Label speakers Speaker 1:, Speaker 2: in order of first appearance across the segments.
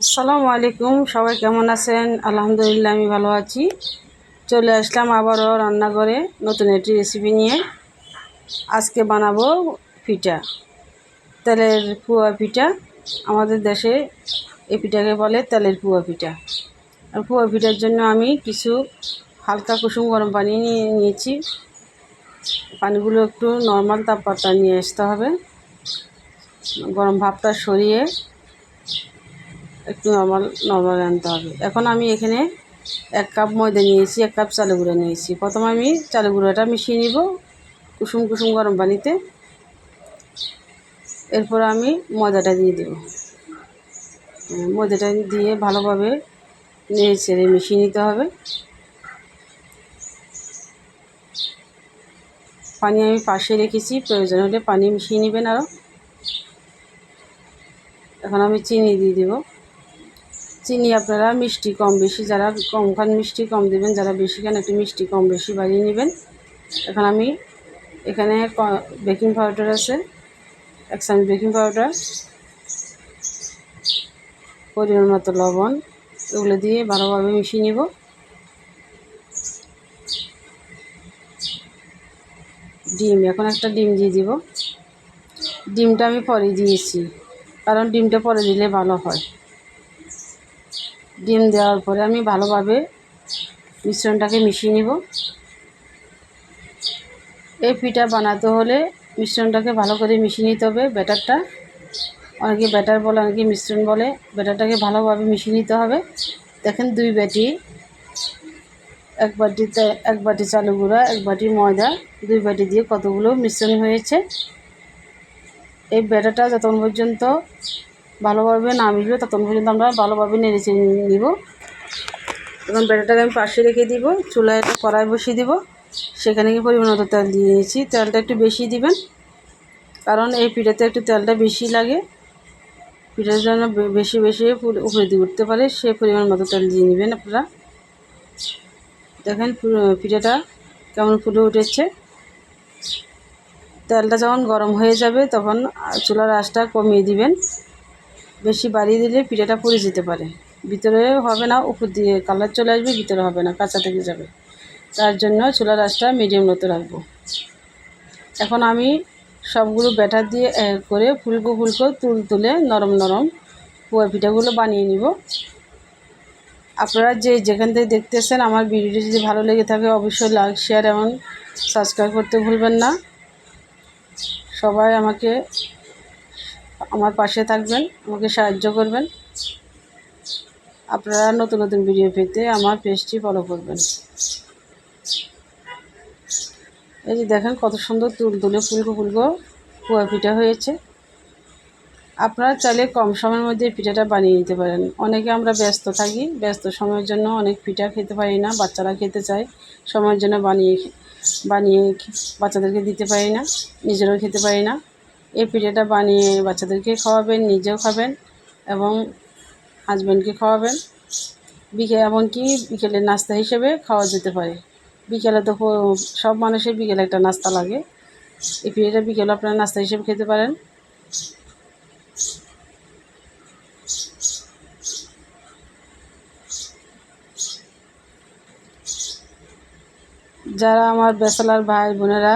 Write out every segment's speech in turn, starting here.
Speaker 1: আসসালামু আলাইকুম, সবাই কেমন আছেন? আলহামদুলিল্লাহ, আমি ভালো আছি। চলে আসলাম আবারও রান্নাঘরে নতুন একটি রেসিপি নিয়ে। আজকে বানাবো পিঠা, তেলের পুয়া পিঠা। আমাদের দেশে এই পিঠাকে বলে তেলের পুয়া পিঠা। আর পুয়া পিঠার জন্য আমি কিছু হালকা কুসুম গরম পানি নিয়ে নিয়েছি। পানিগুলো একটু নর্মাল তাপমাত্রা নিয়ে আসতে হবে। গরম ভাবটা সরিয়ে একটু নর্মাল নর্মাল আনতে হবে। এখন আমি এখানে এক কাপ ময়দা নিয়েছি, এক কাপ চালে গুঁড়ো নিয়েছি। প্রথমে আমি চালে গুঁড়োটা মিশিয়ে নিব কুসুম কুসুম গরম পানিতে। এরপর আমি ময়দাটা দিয়ে দেব। ময়দাটা দিয়ে ভালোভাবে নেড়ে ছেড়ে মিশিয়ে নিতে হবে। পানি আমি পাশে রেখেছি, প্রয়োজন হলে পানি মিশিয়ে নেবেন আরও এখন আমি চিনি দিয়ে দেবো। চিনি আপনারা মিষ্টি কম বেশি, যারা কম খান মিষ্টি কম দেবেন, যারা বেশি খান একটু মিষ্টি কম বেশি বাড়িয়ে নেবেন। এখন আমি এখানে বেকিং পাউডার আছে। এক চামচ বেকিং পাউডার পরিমাণ মতো লবণ, এগুলো দিয়ে ভালোভাবে মিশিয়ে নিব। ডিম, এখন একটা ডিম দিয়ে দিব। ডিমটা আমি পরে দিয়েছি, কারণ ডিমটা পরে দিলে ভালো হয়। ডিম দেওয়ার পরে আমি ভালোভাবে মিশ্রণটাকে মিশিয়ে নিব। এই পিঠা বানাতে হলে মিশ্রণটাকে ভালো করে মিশিয়ে নিতে হবে ব্যাটারটা। অনেকে ব্যাটার বলে, অনেকে মিশ্রণ বলে, ব্যাটারটাকে ভালোভাবে মিশিয়ে নিতে হবে। দেখেন দুই বাটি, এক বাটিতে এক বাটি চালু গুঁড়া, এক বাটি ময়দা, দুই বাটি দিয়ে কতগুলো মিশ্রণ হয়েছে। এই ব্যাটারটা যতক্ষণ পর্যন্ত ভালোভাবে না মিলবে ততক্ষণ পর্যন্ত আমরা ভালোভাবে নেড়ে নিব। এবং ব্যাটারটাকে আমি পাশে রেখে দিব, চুলায় একটা কড়াই বসিয়ে দিব। সেখানে গিয়ে পরিমাণ মতো তেল দিয়ে নিয়েছি। তেলটা একটু বেশি দিবেন, কারণ এই পিঠাতে একটু তেলটা বেশি লাগে। পিঠার জন্য বেশি বেশি উপরে দিয়ে উঠতে পারে, সে পরিমাণ মতো তেল দিয়ে নেবেন আপনারা। দেখেন পিঠাটা কেমন ফুলে উঠেছে। তেলটা যখন গরম হয়ে যাবে, তখন চুলার আঁচটা কমিয়ে দিবেন। বেশি বাড়িয়ে দিলে পিঠাটা পুড়ে যেতে পারে। ভিতরে হবে না, উপর দিয়ে কালার চলে আসবে, ভিতরে হবে না, কাঁচা থেকে যাবে। তার জন্য চুলার আঁচটা মিডিয়াম মতো রাখব। এখন আমি সবগুলো ব্যাটার দিয়ে করে ফুলকো ফুলকো তুল তুলে নরম নরম পোয়া পিঠাগুলো বানিয়ে নিব। আপনারা যে যেখান থেকে দেখতেছেন আমার ভিডিওটি যদি ভালো লেগে থাকে অবশ্যই লাইক শেয়ার এবং সাবস্ক্রাইব করতে ভুলবেন না। সবাই আমাকে আমার পাশে থাকবেন, আমাকে সাহায্য করবেন। আপনারা নতুন নতুন ভিডিও পেতে আমার পেজটি ফলো করবেন। এই যে দেখেন কত সুন্দর তুল তুলে ফুলকো ফুলকো কুয়া পিঠা হয়েছে। আপনারা চাইলে কম সময়ের মধ্যে পিঠাটা বানিয়ে নিতে পারেন। অনেকে আমরা ব্যস্ত থাকি, ব্যস্ত সময়ের জন্য অনেক পিঠা খেতে পারি না, বাচ্চারা খেতে চায়, সময়ের জন্য বানিয়ে বানিয়ে বাচ্চাদেরকে দিতে পারি না, নিজেরাও খেতে পারি না। এই পিঠাটা বানিয়ে বাচ্চাদেরকে খাওয়াবেন, নিজেও খাবেন এবং হাজব্যান্ডকে খাওয়াবেন। বিকেল এমনকি বিকেলের নাস্তা হিসেবে খাওয়া যেতে পারে। বিকেলে তো সব মানুষের বিকেলে একটা নাস্তা লাগে। এই পিঠাটা বিকেলে আপনারা নাস্তা হিসেবে খেতে পারেন। যারা আমার বেসালার ভাই বোনেরা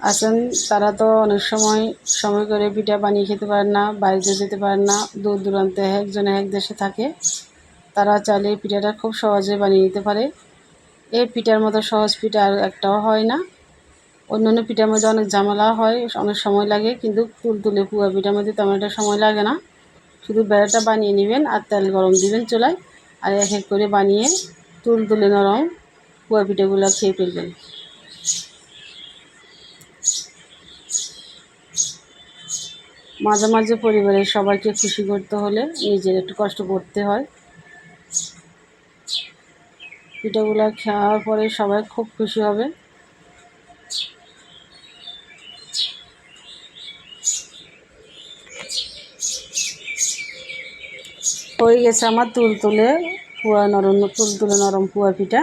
Speaker 1: আছেন, তারা তো অনেক সময় সময় করে পিঠা বানিয়ে খেতে পারেন না, বাড়িতে যেতে পারেন না, দূর দূরান্তে একজন এক দেশে থাকে। তারা চাইলে পিঠাটা খুব সহজে বানিয়ে নিতে পারে। এই পিঠার মতো সহজ পিঠা আর একটাও হয় না। অন্য অন্য পিঠার মধ্যে অনেক ঝামেলা হয়, অনেক সময় লাগে, কিন্তু তুল তুলে পুয়া পিঠার মধ্যে তেমন একটা সময় লাগে না। শুধু বেড়াটা বানিয়ে নেবেন আর তেল গরম দিবেন চুলায়, আর এক এক করে বানিয়ে তুল তুলে নরম পুয়া পিঠাগুলো খেয়ে ফেলবেন। মাঝে মাঝে পরিবারের সবাইকে খুশি করতে হলে নিজের একটু কষ্ট করতে হয়। পিঠাগুলো খাওয়ার পরে সবাই খুব খুশি হবে। হয়ে গেছে আমার তুল তুলে পুয়া নরম তুল তুলে নরম পুয়া পিঠা।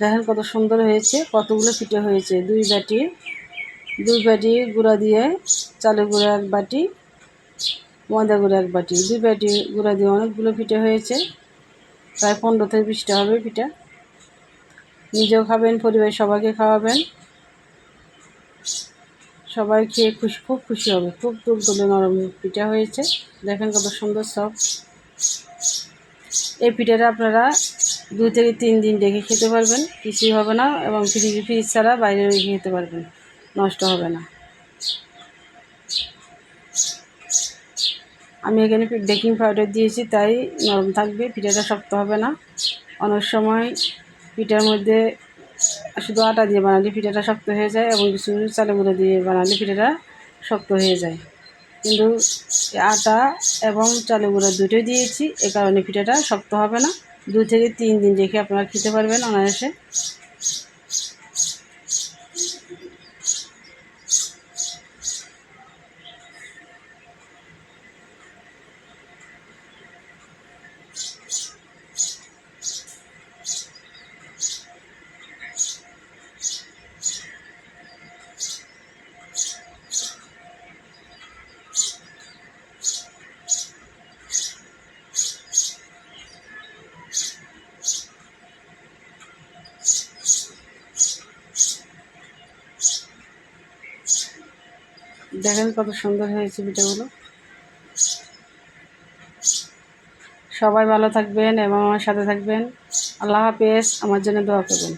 Speaker 1: দেখেন কত সুন্দর হয়েছে, কতগুলো পিঠে হয়েছে, দুই বাটি। দুই বাটি গুঁড়া দিয়ে চালের গুঁড়া এক বাটি, ময়দা গুঁড়ো এক বাটি। দুই বাটি গুঁড়া দিয়ে অনেকগুলো পিঠে হয়েছে। প্রায় পনেরো থেকে বিশটা হবে পিঠা। নিজেও খাবেন, পরিবারের সবাইকে খাওয়াবেন। সবাই খেয়ে খুশি খুব খুশি হবে। খুব তুলতুলে নরম পিঠা হয়েছে। দেখেন কত সুন্দর সব এই পিঠাটা আপনারা দু থেকে তিন দিন রেখে খেতে পারবেন। কিছুই হবে না এবং ফ্রিজ ফ্রিজ ছাড়া বাইরে রেখে খেতে পারবেন। নষ্ট হবে না। আমি এখানে বেকিং পাউডার দিয়েছি, তাই নরম থাকবে, পিঠাটা শক্ত হবে না। অনেক সময় পিঠার মধ্যে শুধু আটা দিয়ে বানালে পিঠাটা শক্ত হয়ে যায় এবং কিছু চালে গুঁড়ো দিয়ে বানালে পিঠাটা শক্ত হয়ে যায়। কিন্তু আটা এবং চালে গুঁড়ো দুটোই দিয়েছি, এ কারণে পিঠাটা শক্ত হবে না। দু থেকে তিন দিন রেখে আপনারা খেতে পারবেন অনায়াসে। দেখেন কত সুন্দর হয়েছে পিঠাগুলো সবাই ভালো থাকবেন এবং আমার সাথে থাকবেন। আল্লাহ হাফেজ, আমার জন্য দোয়া করবেন।